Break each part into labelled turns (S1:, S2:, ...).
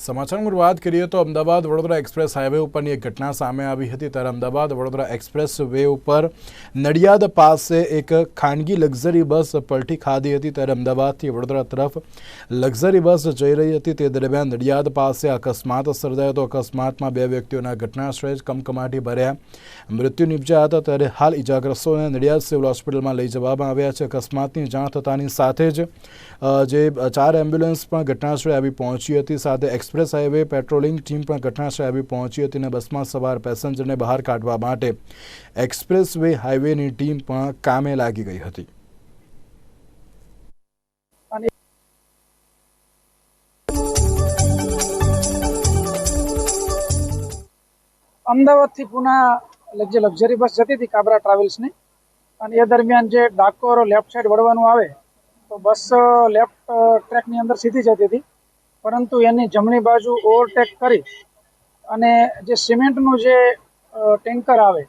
S1: સમાચારમાં વાત કરીએ તો અમદાવાદ વડોદરા એક્સપ્રેસ હાઈવે ઉપરની એક ઘટના સામે આવી હતી. ત્યારે અમદાવાદ વડોદરા એક્સપ્રેસ વે ઉપર નડિયાદ પાસે એક ખાનગી લક્ઝરી બસ પલટી ખાધી હતી. ત્યારે અમદાવાદથી વડોદરા તરફ લક્ઝરી બસ જઈ રહી હતી. તે દરમિયાન નડિયાદ પાસે અકસ્માત સર્જાયો હતો. અકસ્માતમાં બે વ્યક્તિઓના ઘટનાસ્થળે જ કમકમાટી ભર્યા મૃત્યુ નિપજ્યા હતા. ત્યારે હાલ ઇજાગ્રસ્તોને નડિયાદ સિવિલ હોસ્પિટલમાં લઈ જવામાં આવ્યા છે. અકસ્માતની જાણ થતાની સાથે જ જે ચાર એમ્બ્યુલન્સ પણ ઘટનાસ્થળે આવી પહોંચી હતી. સાથે એક્સપ્રેસ હાઈવે પેટ્રોલિંગ ટીમ પણ ઘટનાસ્થળે આવી પહોંચી હતી અને બસમાં સવાર પેસેન્જરને બહાર કાઢવા માટે એક્સપ્રેસ વે હાઈવેની ટીમ પણ કામે લાગી ગઈ હતી.
S2: અમદાવાદથી પુના જે લક્ઝરી બસ જતી હતી કાબરા ટ્રાવેલ્સની, અને એ દરમિયાન જે ડાકોર લેફ્ટ સાઈડ વળવાનું આવે, તો બસ લેફ્ટ ટ્રેકની અંદર સીધી જતી હતી. પરંતુ એની જમણી બાજુ ઓવરટેક કરી અને જે સિમેન્ટનું જે ટેન્કર આવે,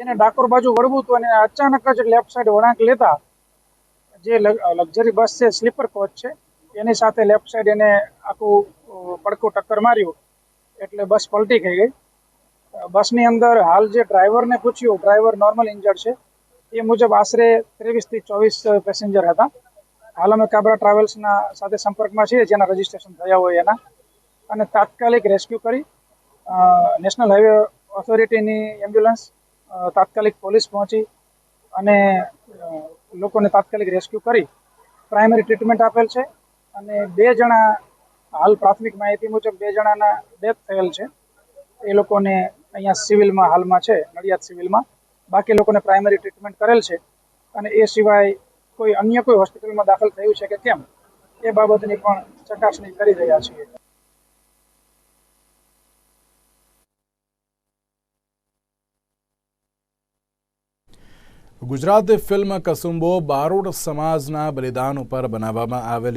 S2: એને ડાકોર બાજુ વળવું હતું અને અચાનક જ લેફ્ટ સાઈડ વળાંક લેતા જે લક્ઝરી બસ છે, સ્લીપર કોચ છે, એની સાથે લેફ્ટ સાઈડ એને આખું પડખું ટક્કર માર્યું એટલે બસ પલટી થઈ ગઈ. બસની અંદર હાલ જે ડ્રાઈવરને પૂછ્યું, ડ્રાઈવર નોર્મલ ઇન્જર્ડ છે, એ મુજબ આશરે ત્રેવીસથી ચોવીસ પેસેન્જર હતા. હાલ અમે કાબરા ટ્રાવેલ્સના સાથે સંપર્કમાં છીએ, જેના રજીસ્ટ્રેશન થયા હોય એના. અને તાત્કાલિક રેસ્ક્યુ કરી નેશનલ હાઈવે ઓથોરિટીની એમ્બ્યુલન્સ તાત્કાલિક પોલીસ પહોંચી અને લોકોને તાત્કાલિક રેસ્ક્યુ કરી. પ્રાઇમરી ટ્રીટમેન્ટ આપેલ છે અને બે જણા, હાલ પ્રાથમિક માહિતી મુજબ બે જણાના ડેથ થયેલ છે. એ લોકોને અહીંયા સિવિલમાં હાલમાં છે, નડિયાદ સિવિલમાં. બાકી લોકોને પ્રાઇમરી ટ્રીટમેન્ટ કરેલ છે અને એ સિવાય કોઈ અન્ય કોઈ હોસ્પિટલમાં દાખલ થયું છે કે કેમ? એ બાબતની પણ ચકાસણી કરી રહ્યા છીએ.
S1: ગુજરાતી ફિલ્મ કસુંબો બારોડ સમાજના બલિદાન ઉપર બનાવવામાં આવેલી